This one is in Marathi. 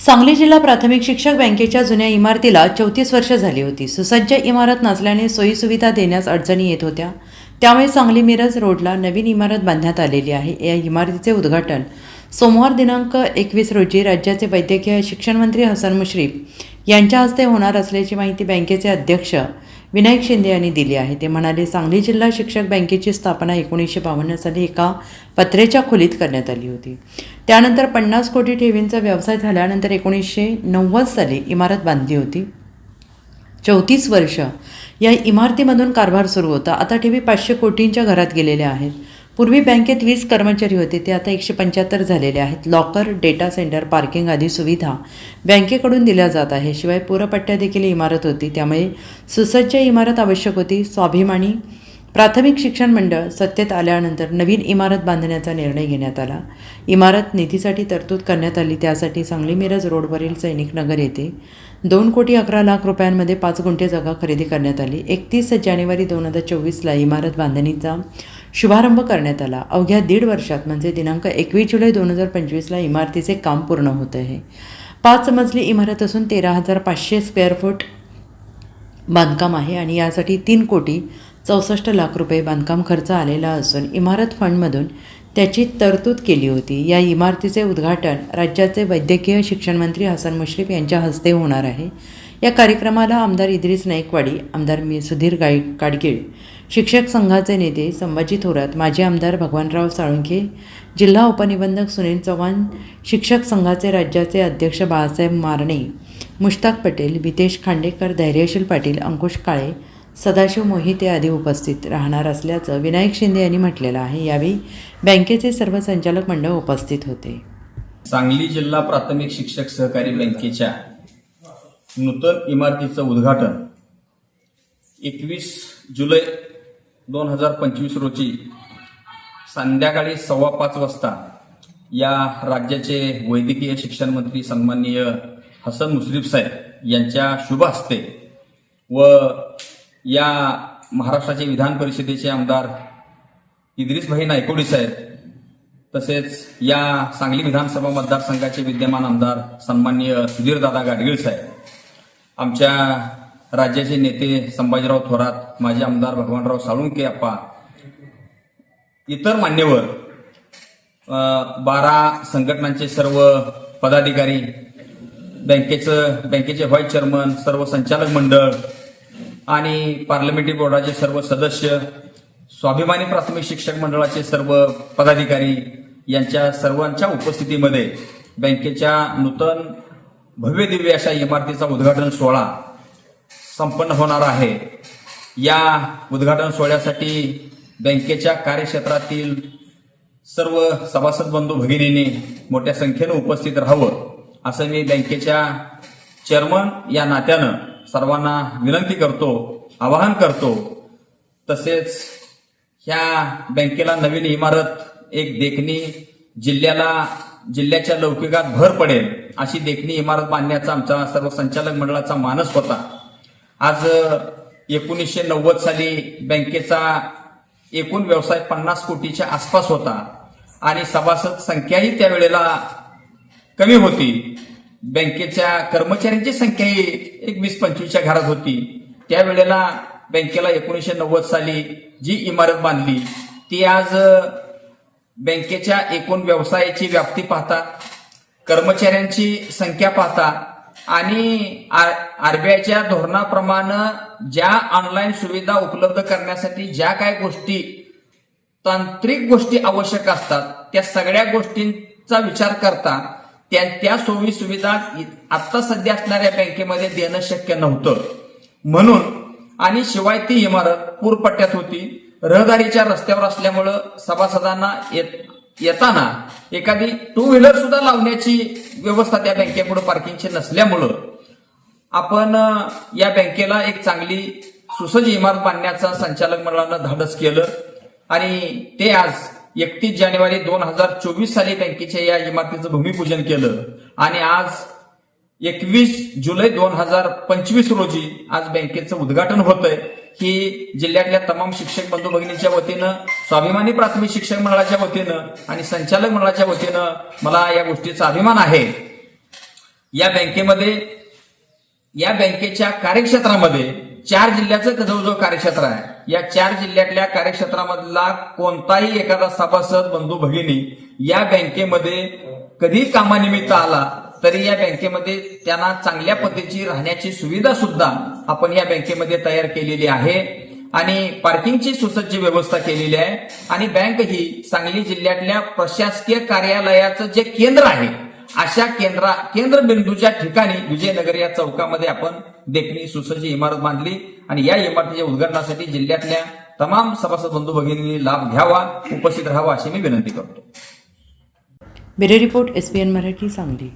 सांगली जिल्हा प्राथमिक शिक्षक बँकेच्या जुन्या इमारतीला चौतीस वर्ष झाली होती. सुसज्ज इमारत नसल्याने सोयीसुविधा देण्यास अडचणी येत होत्या. त्यामुळे सांगली मिरज रोडला नवीन इमारत बांधण्यात आलेली आहे. या इमारतीचे उद्घाटन सोमवार दिनांक एकवीस रोजी राज्याचे वैद्यकीय शिक्षण मंत्री हसन मुश्रीफ यांच्या हस्ते होणार असल्याची माहिती बँकेचे अध्यक्ष विनायक शिंदे यांनी दिली आहे. ते म्हणाले सांगली जिल्हा शिक्षक बँकेची स्थापना एकोणीसशे बावन्न साली एका पत्रेच्या खोलीत करण्यात आली होती. त्यानंतर पन्नास कोटी ठेवींचा व्यवसाय झाल्यानंतर एकोणीसशे नव्वद साली इमारत बांधली होती. चौतीस वर्ष या इमारतीमधून कारभार सुरू होता. आता ठेवी पाचशे कोटींच्या घरात गेलेल्या आहेत. पूर्वी बँकेत वीस कर्मचारी होते. ते आता एकशे पंच्याहत्तर झालेले आहेत. लॉकर डेटा सेंटर पार्किंग आदी सुविधा बँकेकडून दिल्या जात आहे शिवाय पूरपट्ट्या देखील इमारत होती. त्यामुळे सुसज्ज इमारत आवश्यक होती. स्वाभिमानी प्राथमिक शिक्षण मंडळ सत्तेत आल्यानंतर नवीन इमारत बांधण्याचा निर्णय घेण्यात आला. इमारत निधीसाठी तरतूद करण्यात आली त्यासाठी सांगली मिरज रोडवरील सैनिक नगर येथे दोन कोटी अकरा लाख रुपयांमध्ये पाच गुंठे जागा खरेदी करण्यात आली. एकतीस जानेवारी दोन हजार चोवीसला इमारत बांधणीचा शुभारंभ करण्यात आला. अवघ्या दीड वर्षात म्हणजे दिनांक एकवीस जुलै दोन हजार पंचवीसला इमारतीचे काम पूर्ण होत आहे. पाच मजली इमारत असून तेरा हजार पाचशे स्क्वेअर फूट बांधकाम आहे आणि यासाठी तीन कोटी चौसष्ट लाख रुपये बांधकाम खर्च आलेला असून इमारत फंडमधून त्याची तरतूद केली होती. या इमारतीचे उद्घाटन राज्याचे वैद्यकीय शिक्षण मंत्री हसन मुश्रीफ यांच्या हस्ते होणार आहे. या कार्यक्रमाला आमदार इद्रिस नाईकवाडी आमदार मी सुधीर गाय काडगीळ शिक्षक संघाचे नेते संभाजी थोरात माजी आमदार भगवानराव साळुंखे जिल्हा उपनिबंधक सुनील चव्हाण शिक्षक संघाचे राज्याचे अध्यक्ष बाळासाहेब मारणे मुश्ताक पटेल वितेश खांडेकर धैर्यशील पाटील अंकुश काळे सदाशिव मोहिते आदी उपस्थित राहणार असल्याचं विनायक शिंदे यांनी म्हटलेलं आहे. यावेळी बँकेचे सर्व संचालक मंडळ उपस्थित होते. सांगली जिल्हा प्राथमिक शिक्षक सहकारी बँकेच्या नूतन इमारतीचं उद्घाटन एकवीस जुलै दोन हजार पंचवीस रोजी संध्याकाळी सव्वा पाच वाजता या राज्याचे वैद्यकीय शिक्षण मंत्री सन्माननीय हसन मुश्रीफ साहेब यांच्या शुभ हस्ते व या महाराष्ट्राचे विधान परिषदेचे आमदार इद्रिसभाई नायकोडी साहेब तसेच या सांगली विधानसभा मतदारसंघाचे विद्यमान आमदार सन्माननीय सुधीरदादा गाडगीळ साहेब आमच्या राज्याचे नेते संभाजीराव थोरात माजी आमदार भगवानराव साळुंके अप्पा इतर मान्यवर बारा संघटनांचे सर्व पदाधिकारी बँकेचं बँकेचे व्हाईस चेअरमन सर्व संचालक मंडळ आणि पार्लमेंटरी बोर्डाचे सर्व सदस्य स्वाभिमानी प्राथमिक शिक्षक मंडळाचे सर्व पदाधिकारी यांच्या सर्वांच्या उपस्थितीमध्ये बँकेच्या नूतन भव्य दिव्य अशा इमारतीचा उद्घाटन सोहळा संपन्न होणार आहे. या उद्घाटन सोहळ्यासाठी बँकेच्या कार्यक्षेत्रातील सर्व सभासद बंधू भगिनींनी मोठ्या संख्येनं उपस्थित राहावं असं मी बँकेच्या चेअरमन या नात्यानं सर्वांना विनंती करतो आवाहन करतो. तसेच ह्या बँकेला नवीन इमारत एक देखणी जिल्ह्याला जिल्ह्याच्या लौकिकात भर पडेल अशी देखणी इमारत बांधण्याचा आमचा सर्व संचालक मंडळाचा मानस होता. आज एकोणीसशे नव्वद साली बँकेचा एकूण व्यवसाय पन्नास कोटीच्या आसपास होता आणि सभासद संख्याही त्यावेळेला कमी होती. बँकेच्या कर्मचाऱ्यांची संख्याही एक वीस पंचवीसच्या घरात होती. त्यावेळेला बँकेला एकोणीसशे नव्वद साली जी इमारत बांधली ती आज बँकेच्या एकूण व्यवसायाची व्याप्ती पाहता कर्मचाऱ्यांची संख्या पाहता आणि आरबीआयच्या धोरणाप्रमाणे ज्या ऑनलाईन सुविधा उपलब्ध करण्यासाठी ज्या काय गोष्टी तांत्रिक गोष्टी आवश्यक असतात त्या सगळ्या गोष्टींचा विचार करता त्या त्या सोयी सुविधा आत्ता सध्या असणाऱ्या बँकेमध्ये देणं शक्य नव्हतं. म्हणून आणि शिवाय ती इमारत पूरपट्ट्यात होती. रहदारीच्या रस्त्यावर असल्यामुळं सभासदांना येत येताना एखादी टू व्हीलर सुद्धा लावण्याची व्यवस्था त्या बँकेपुढे पार्किंगची नसल्यामुळं आपण या बँकेला एक चांगली सुसज्ज इमारत बांधण्याचा संचालक मंडळानं धाडस केलं. आणि ते आज एकतीस जानेवारी दोन हजार चोवीस साली बँकेच्या या इमारतीचं भूमिपूजन केलं. आणि आज एकवीस जुलै दोन हजार पंचवीस रोजी आज बँकेचं उद्घाटन होतंय. ही जिल्ह्यातल्या तमाम शिक्षक बंधू भगिनींच्या वतीनं स्वाभिमानी प्राथमिक शिक्षक मंडळाच्या वतीनं आणि संचालक मंडळाच्या वतीनं मला या गोष्टीचा अभिमान आहे. या बँकेमध्ये या बँकेच्या कार्यक्षेत्रामध्ये चार जिल्ह्याचं जवळजवळ कार्यक्षेत्र आहे. या चार जिल्ह्यातल्या कार्यक्षेत्रामधला कोणताही एखादा सभासद बंधू भगिनी या बँकेमध्ये कधी कामानिमित्त आला तरी या बँकेमध्ये त्यांना चांगल्या पद्धतीची राहण्याची सुविधा सुद्धा आपण या बँकेमध्ये तयार केलेली आहे. आणि पार्किंगची सुसज्ज व्यवस्था केलेली आहे. आणि बँक ही सांगली जिल्ह्यातल्या प्रशासकीय कार्यालयाचं जे केंद्र आहे अशा केंद्रा केंद्रबिंदूच्या ठिकाणी विजयनगर या चौकामध्ये आपण देखणी सुसज्ज इमारत बांधली. आणि या इमारतीच्या उद्घाटनासाठी जिल्ह्यातल्या तमाम सभासद बंधू भगिनींनी लाभ घ्यावा उपस्थित राहावा अशी मी विनंती करतो. Bureau report S P N Marathi Sangli.